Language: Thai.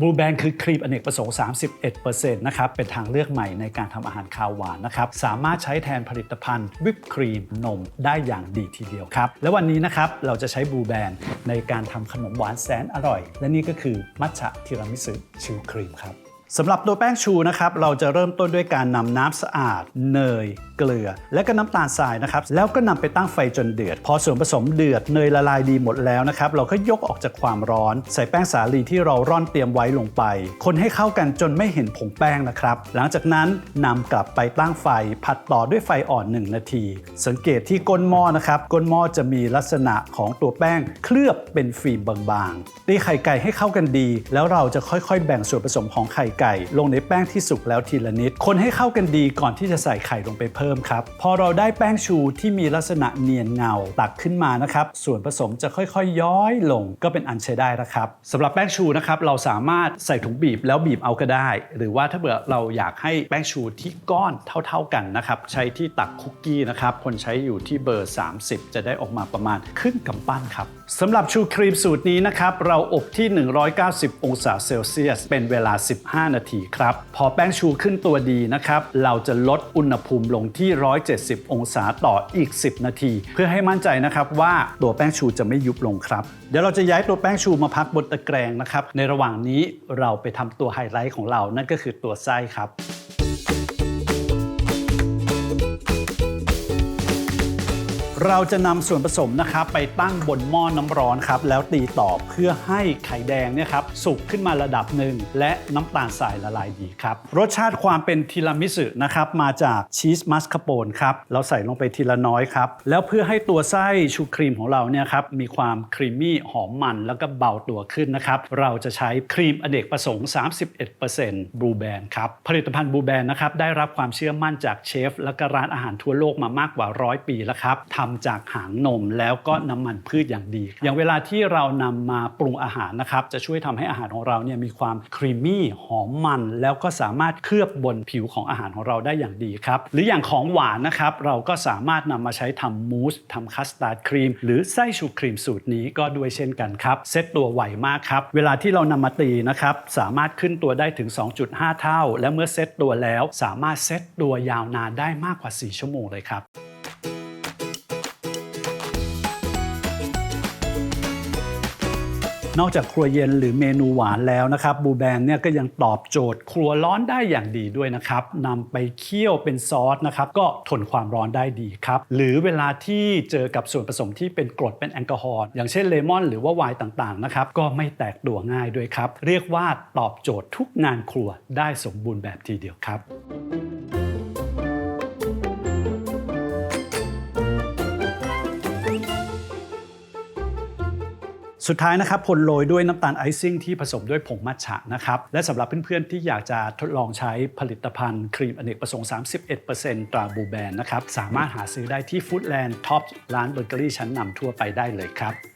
บลูแบนคือครีมอเนกประสงค์ 31%นะครับ เป็นทางเลือกใหม่ในการทำอาหารคาวหวานนะครับ สามารถใช้แทนผลิตภัณฑ์วิปครีมนมได้อย่างดีทีเดียวครับ และวันนี้นะครับ เราจะใช้บลูแบนในการทำขนมหวานแสนอร่อย และนี่ก็คือมัทฉะทีรามิสุชิลครีมครับ สำหรับตัวแป้งชูนะครับเราจะเริ่มต้นด้วยการนำน้ำสะอาด เนย เกลือ และก็น้ำตาลทรายนะครับแล้วก็นำไปตั้งไฟจนเดือด พอส่วนผสมเดือดเนยละลายดีหมดแล้วนะครับเราก็ยกออกจากความร้อน ใส่แป้งสาลีที่เราร่อนเตรียมไว้ลงไป คนให้เข้ากันจนไม่เห็นผงแป้งนะครับหลังจากนั้นนำกลับไปตั้งไฟ ผัดต่อด้วยไฟอ่อน 1 นาที สังเกตที่ก้นหม้อนะครับก้นหม้อจะมีลักษณะของตัวแป้งเคลือบเป็นฟิล์มบางๆตีไข่ไก่ให้เข้ากันดี แล้วเราจะค่อยๆ แบ่งส่วนผสมของไข่ไก่ ลงในแป้งที่สุกแล้วทีละนิด คนให้เข้ากันดีก่อนที่จะใส่ไข่ลงไปเพิ่มครับ พอเราได้แป้งชูที่มีลักษณะเนียนเงาตักขึ้นมานะครับ ส่วนผสมจะค่อยๆ ย้อยลงก็เป็นอันใช้ได้แล้วครับสำหรับแป้งชูนะครับเราสามารถใส่ถุงบีบแล้วบีบเอาก็ได้ หรือว่าถ้าเบื่อเราอยากให้แป้งชูที่ก้อนเท่า ๆกันนะครับใช้ที่ตักคุกกี้นะครับคนใช้อยู่ที่เบอร์ 30 จะได้ออกมาประมาณครึ่งกำปั้นครับสำหรับชูครีมสูตรนี้นะครับเราอบที่ 190 องศาเซลเซียส เป็นเวลา 15นาทีครับ พอแป้งชูขึ้นตัวดีนะครับ เราจะลดอุณหภูมิลงที่ 170 องศาต่ออีก 10 นาที เพื่อให้มั่นใจนะครับว่าตัวแป้งชูจะไม่ยุบลงครับ เดี๋ยวเราจะย้ายตัวแป้งชูมาพักบนตะแกรงนะครับ ในระหว่างนี้เราไปทำตัวไฮไลท์ของเรา นั่นก็คือตัวไส้ครับ เราจะนำส่วนผสมนะครับไปตั้งบนหม้อน้ำร้อนครับแล้วตีต่อเพื่อให้ไข่แดงเนี่ยครับสุกขึ้นมาระดับหนึ่งและน้ำตาลทรายละลายดีครับรสชาติความเป็นทีรามิสุนะครับมาจากชีสมัสคาโปนครับเราใส่ลงไปทีละน้อยครับแล้วเพื่อให้ตัวไส้ชูครีมของเราเนี่ยครับมีความครีมมี่หอมมันแล้วก็เบาตัวขึ้นนะครับเราจะใช้ครีมอเนกประสงค์ 31%บลูแบนครับผลิตภัณฑ์บลูแบนนะครับได้รับความเชื่อมั่นจากเชฟ และก็ร้านอาหารทั่วโลกมามากกว่าร้อยปีแล้วครับทำจากหางนมแล้วก็น้ำมันพืชอย่างดี อย่างเวลาที่เรานำมาปรุงอาหารนะครับจะช่วยทำให้อาหารของเราเนี่ยมีความครีมมี่หอมมัน แล้วก็สามารถเคลือบบนผิวของอาหารของเราได้อย่างดีครับ หรืออย่างของหวานนะครับเราก็สามารถนำมาใช้ทำมูสทำคัสตาร์ดครีม หรือไส้ชูครีมสูตรนี้ก็ด้วยเช่นกันครับเซตตัวไวมากครับเวลาที่เรานำมาตีนะครับสามารถขึ้นตัวได้ถึง 2.5 เท่า และเมื่อเซตตัวแล้วสามารถเซตตัวยาวนานได้มากกว่า 4 ชั่วโมงเลยครับ นอกจากครัวเย็นหรือเมนูหวานแล้วนะครับบูแบนเนี่ยก็ยังตอบโจทย์ ครัวร้อนได้อย่างดีด้วยนะครับนำไปเคี่ยวเป็นซอสนะครับก็ทนความร้อนได้ดีครับหรือเวลาที่เจอกับส่วนผสมที่เป็นกรดเป็นแอลกอฮอล์อย่างเช่นเลมอนหรือว่าไวน์ต่างๆนะครับก็ไม่แตกตัวง่ายด้วยครับ เรียกว่าตอบโจทย์ทุกงานครัวได้สมบูรณ์แบบทีเดียวครับ สุดท้ายนะครับผลโรยด้วยน้ำตาลไอซิ่งที่ผสมด้วยผงมัทฉะนะครับ และสำหรับเพื่อนๆ ที่อยากจะทดลองใช้ผลิตภัณฑ์ครีมอเนกประสงค์ 31%ตราบูแบนนะครับ สามารถหาซื้อได้ที่ฟู้ดแลนด์ท็อปร้านเบเกอรี่ชั้นนำทั่วไปได้เลยครับ